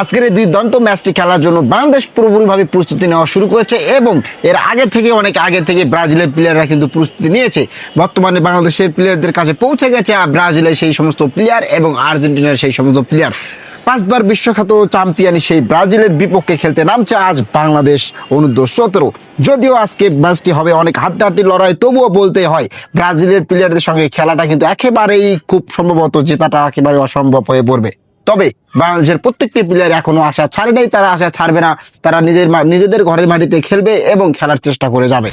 আজকের এই দুই দন্ত ম্যাচটি খেলার জন্য বাংলাদেশ পুরোপুরিভাবে প্রস্তুতি নেওয়া শুরু করেছে এবং এর আগে থেকে অনেক আগে থেকে ব্রাজিলের প্লেয়াররা কিন্তু প্রস্তুতি নিয়েছে। বর্তমানে বাংলাদেশের প্লেয়ারদের কাছে পৌঁছে গেছে ব্রাজিলের সেই সমস্ত প্লেয়ার এবং আর্জেন্টিনার সেই সমস্ত প্লেয়ার পাঁচবার বিশ্বখ্যাত চ্যাম্পিয়ন সেই ব্রাজিলের বিপক্ষে খেলতে নামছে আজ বাংলাদেশ অনুর্ধ সতেরো। যদিও আজকে ম্যাচটি হবে অনেক হাড্ডাহাড্ডি লড়াই, তবুও বলতে হয় ব্রাজিলের প্লেয়ারদের সঙ্গে খেলাটা কিন্তু একেবারেই খুব সম্ভবত জেতাটা একেবারে অসম্ভব হয়ে পড়বে। তবে বাংলাদেশের প্রত্যেকটি প্লেয়ার এখনও আশা ছাড়ে নাই, তারা আশা ছাড়বে না, তারা নিজের নিজেদের ঘরের মাটিতে খেলবে এবং খেলার চেষ্টা করে যাবে।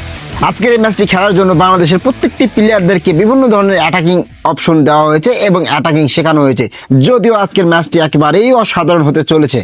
আজকের এই ম্যাচটি খেলার জন্য বাংলাদেশের প্রত্যেকটি প্লেয়ারদেরকে বিভিন্ন ধরনের অ্যাটাকিং অপশন দেওয়া হয়েছে এবং অ্যাটাকিং শেখানো হয়েছে। যদিও আজকের ম্যাচটি একেবারেই অসাধারণ হতে চলেছে।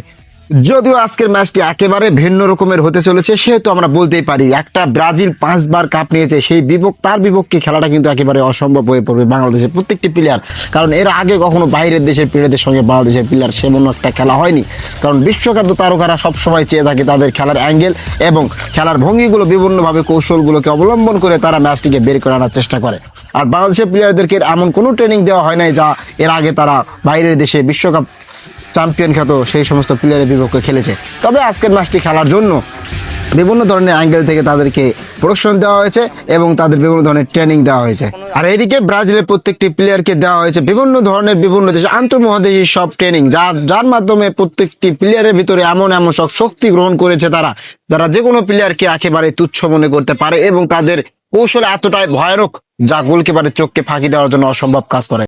যদিও আজকের ম্যাচটি একেবারে ভিন্ন রকমের হতে চলেছে, সেহেতু আমরা বলতেই পারি একটা ব্রাজিল পাঁচবার কাপ নিয়েছে, সেই বিপক্ষ তার বিপক্ষে খেলাটা কিন্তু একেবারে অসম্ভব হয়ে পড়বে বাংলাদেশের প্রত্যেকটি প্লেয়ার কারণ এর আগে কখনো বাইরের দেশের প্লেয়ারদের সঙ্গে বাংলাদেশের প্লেয়ার সেমন একটা খেলা হয়নি। কারণ বিশ্বখ্যাত তারকারা সবসময় চেয়ে থাকে তাদের খেলার অ্যাঙ্গেল এবং খেলার ভঙ্গিগুলো, বিভিন্নভাবে কৌশলগুলোকে অবলম্বন করে তারা ম্যাচটিকে বের করে আনার চেষ্টা করে। আর বাংলাদেশের প্লেয়ারদেরকে এমন কোনো ট্রেনিং দেওয়া হয় নাই যা এর আগে তারা বাইরের দেশে বিশ্বকাপ চ্যাম্পিয়ন খ্যাত সেই সমস্ত প্লেয়ারের বিপক্ষে খেলেছে। তবে আজকের ম্যাচটি খেলার জন্য বিভিন্ন ধরনের অ্যাঙ্গেল থেকে তাদেরকে প্রোডাকশন দেওয়া হয়েছে এবং তাদের বিভিন্ন ধরনের ট্রেনিং দেওয়া হয়েছে। আর এদিকে ব্রাজিলের প্রত্যেকটি প্লেয়ারকে দেওয়া হয়েছে বিভিন্ন ধরনের, বিভিন্ন দেশে আন্তর্মহাদেশী সব ট্রেনিং যা যার মাধ্যমে প্রত্যেকটি প্লেয়ারের ভিতরে এমন এমন সব শক্তি গ্রহণ করেছে তারা, যারা যে কোনো প্লেয়ারকে একেবারে তুচ্ছ মনে করতে পারে এবং তাদের কৌশল এতটাই ভয়ানক যা গোলকিপারের চোখকে ফাঁকি দেওয়ার জন্য অসম্ভব কাজ করে।